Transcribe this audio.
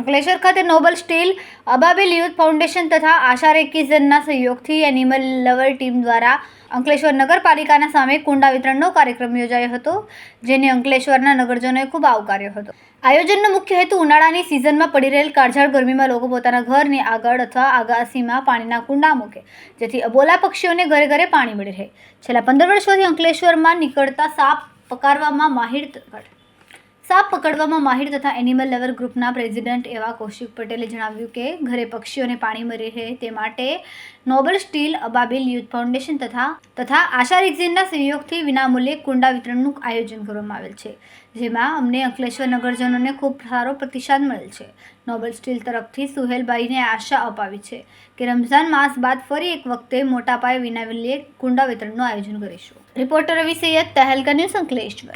અંકલેશ્વર ખાતે noble steel Ababil youth foundation તથા આશા રેકિઝનના સહયોગથી એનિમલ લવર ટીમ દ્વારા અંકલેશ્વર નગરપાલિકાના સામે કુંડા વિતરણનો કાર્યક્રમ યોજાયો હતો, જેને અંકલેશ્વરના નગરજનોએ ખૂબ આવકાર્યો હતો. આયોજનનો મુખ્ય હેતુ ઉનાળાની સિઝનમાં પડી રહેલ કાળઝાળ ગરમીમાં લોકો પોતાના ઘરની આગળ અથવા આગાસીમાં પાણીના કુંડા મૂકે, જેથી અબોલા પક્ષીઓને ઘરે ઘરે પાણી મળી રહે. છેલ્લા પંદર વર્ષોથી અંકલેશ્વરમાં નીકળતા સાપ પકારવામાં માહિર સાપ પકડવામાં માહિર તથા એનિમલ લવર ગ્રુપના પ્રેસિડેન્ટ એવા કૌશિક પટેલે જણાવ્યું કે, ઘરે પક્ષીઓને પાણી મળી રહે તે માટે noble steel Ababil youth foundation તથા તથા આશા રિક્ઝિનના સહયોગથી વિનામૂલ્યે કુંડા વિતરણનું આયોજન કરવામાં આવેલ છે, જેમાં અમને અંકલેશ્વર નગરજનોને ખૂબ સારો પ્રતિસાદ મળેલ છે. નોબલ સ્ટીલ તરફથી સુહેલભાઈને આશા અપાવી છે કે, રમઝાન માસ બાદ ફરી એક વખતે મોટા પાયે વિનામૂલ્યે કુંડા વિતરણનું આયોજન કરીશું. Reporter Ravi Saiyed Tehelka news Ankleshwar.